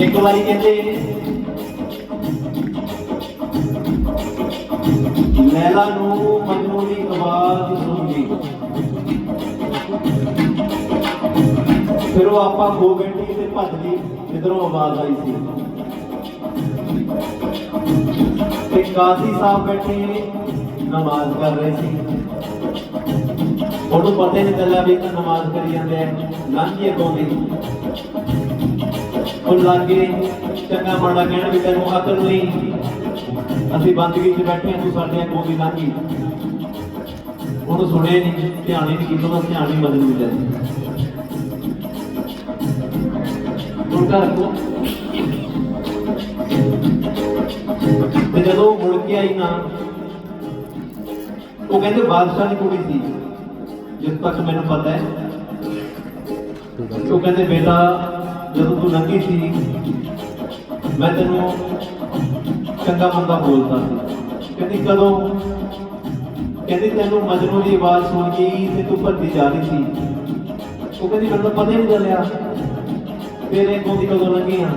ਇੱਕ ਵਾਰੀ ਕਹਿੰਦੇ ਲੈਲਾ ਨੂੰ ਮਜਨੂ ਦੀ ਆਵਾਜ਼ ਸੁਣ ਫਿਰ ਉਹ ਆਪਾਂ ਖੋ ਬੈਠੀ ਤੇ ਭੱਜ ਗਈ ਜਿੱਧਰੋਂ ਆਵਾਜ਼ ਆਈ ਸੀ। ਤੇ ਕਾਜ਼ੀ ਸਾਹਿਬ ਬੈਠੇ, ਨਮਾਜ਼ ਕਰ ਰਹੇ ਸੀ। ਉਹਨੂੰ ਪਤਾ ਹੀ ਨਹੀਂ ਚੱਲਿਆ ਵੀ ਇਹ ਨਮਾਜ਼ ਕਰੀ ਜਾਂਦੇ ਆ। ਲੰਘੀ ਅੱਗੋਂ ਦੀ। ਉਹ ਲਾਗੇ ਚੰਗਾ ਮਾੜਾ ਕਹਿਣ ਵੀ ਤੈਨੂੰ ਅਕਲ ਨਹੀਂ। ਅਸੀਂ ਬੰਦਗੀ 'ਚ ਬੈਠੇ ਤੂੰ ਸਾਡੇ ਅੱਗੋਂ ਦੀ ਲੰਘੀ ਉਹਨੂੰ ਸੁਣਿਆ ਨਹੀਂ, ਧਿਆਨ ਨਹੀਂ ਕੀਤਾ, ਉਹਦਾ ਧਿਆਨ ਹੀ ਬਦਲ ਗਿਆ ਉਲਟਾ ਰੱਖੋ। ਤੇ ਜਦੋਂ ਮੁੜ ਕੇ ਆਈ ਨਾ, ਉਹ ਕਹਿੰਦੇ ਬਾਦਸ਼ਾਹ ਦੀ ਕੁੜੀ ਸੀ। ਜਿਸ ਤੱਕ ਮੈਨੂੰ ਪਤਾ ਹੈ। ਉਹ ਕਹਿੰਦੇ, ਬੇਟਾ ਜਦੋਂ ਤੂੰ ਲੰਘੀ ਸੀ ਮੈਂ ਤੈਨੂੰ ਚੰਗਾ ਮੰਦਾ ਬੋਲਦਾ ਸੀ ਕਹਿੰਦੀ ਕਦੋਂ ਕਹਿੰਦੀ ਤੈਨੂੰ ਮਜਨੂ ਦੀ ਆਵਾਜ਼ ਸੁਣ ਕੇ ਹੀ ਤੇ ਤੂੰ ਭੱਜੀ ਜਾ ਰਹੀ ਸੀ ਉਹ ਕਹਿੰਦੀ ਮੈਨੂੰ ਤਾਂ ਪਤਾ ਹੀ ਨਹੀਂ ਚੱਲਿਆ ਤੇਰੇ ਕੋਲ ਦੀ ਕਦੋਂ ਲੰਘੀ ਆ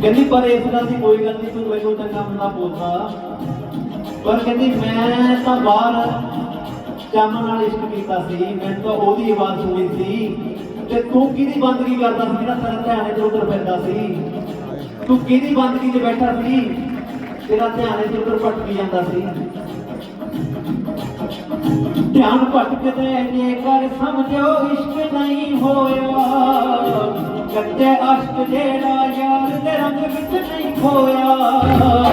ਕਹਿੰਦੀ ਪਰ ਇਸ ਗੱਲ ਦੀ ਕੋਈ ਗੱਲ ਨਹੀਂ ਤੂੰ ਮੈਨੂੰ ਚੰਗਾ ਮੰਦਾ ਬੋਲਦਾ ਪਰ ਕਹਿੰਦੀ ਮੈਂ ਤਾਂ ਬਾਹਰ ਚੰਮ ਨਾਲ ਇਸ਼ਕ ਕੀਤਾ ਸੀ, ਮੈਨੂੰ ਤਾਂ ਉਹਦੀ ਆਵਾਜ਼ ਸੁਣੀ ਸੀ। ਤੇ ਤੂੰ ਕਿਹਦੀ ਬੰਦਗੀ ਕਰਦਾ ਸੀ ਜਿਹੜਾ ਤੇਰਾ ਧਿਆਨ ਇੱਧਰ ਉੱਧਰ ਫਿਰਦਾ ਸੀ? ਤੂੰ ਕਿਹਦੀ ਬੰਦਗੀ 'ਚ ਬੈਠਾ ਸੀ ਤੇਰਾ ਧਿਆਨ ਇੱਧਰ ਉੱਧਰ ਭਟਕੀ ਜਾਂਦਾ ਸੀ? ਧਿਆਨ ਭਟਕਦੇ ਨੇ ਕਰ ਸਮਝੋ ਇਸ਼ਕ ਨਹੀਂ ਹੋਇਆ। ਕੱਚੇ ਅਸ਼ਕ ਜਿਹੜਾ ਯਾਰ ਦੇ ਰੰਗ ਵਿੱਚ ਨਹੀਂ ਖੋਇਆ।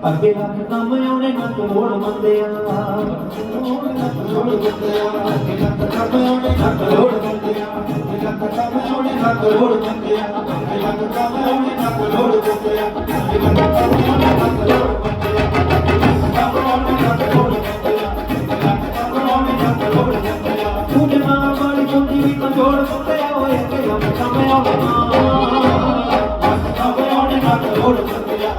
ਅੱਗੇ ਲੱਗ ਕੰਮ ਆਉਣੇ ਨਾ ਤੋੜ ਬੰਦਿਆ ਤੋੜ ਨਾ। ਤੋੜ ਬੰਦਿਆ ਅੱਗੇ ਲੱਗ ਕੰਮ ਆਉਣੇ ਨਾ ਤੋੜ ਬੰਦਿਆ ਅੱਗੇ ਲੱਗ ਕੰਮ ਆਉਣੇ ਨਾ ਤੋੜ ਬੰਦਿਆ ਅੱਗੇ ਲੱਗ ਕੰਮ ਆਉਣੇ ਨਾ ਤੋੜ ਬੰਦਿਆ ਅੱਗੇ ਲੱਗ ਕੰਮ ਆਉਣੇ ਨਾ ਤੋੜ ਬੰਦਿਆ ਕੰਮ ਆਉਣੇ ਨਾ ਤੋੜ ਬੰਦਿਆ ਅੱਗੇ ਲੱਗ ਕੰਮ ਆਉਣੇ ਨਾ ਤੋੜ ਬੰਦਿਆ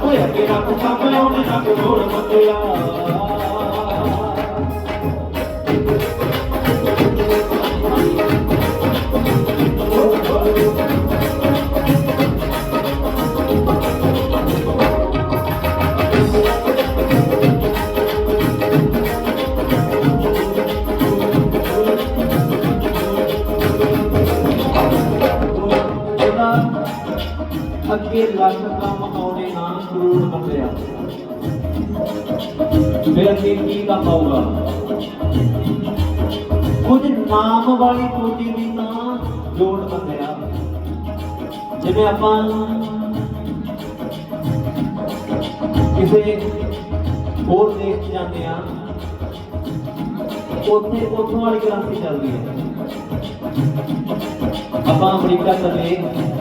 ਬੰਦਿਆ ਓਏ ਅੱਗੇ ਲੱਗ ਕੰਮ ਆਉਣੇ ਨਾ ਤੋੜ ਬੰਦਿਆ ਅੱਗੇ ਲੱਖ ਕੰਮ ਆਉਣੇ ਨਾ ਕਰੋੜ ਬੰਦਿਆ ਫਿਰ ਅੱਗੇ ਕੀ ਕੰਮ ਆਊਗਾ ਕੁਝ ਨਾਮ ਵਾਲੀ ਪੂਜੀ ਵੀ ਤਾਂ ਜੋੜ ਬੰਦਿਆ ਜਿਵੇਂ ਆਪਾਂ ਕਿਸੇ ਹੋਰ ਦੇਸ਼ 'ਚ ਜਾਂਦੇ ਆ ਉੱਥੇ ਉੱਥੋਂ ਵਾਲੀ ਕ੍ਰਾਂਤੀ ਚੱਲਦੀ ਹੈ ਆਪਾਂ ਅਮਰੀਕਾ ਚੱਲੇ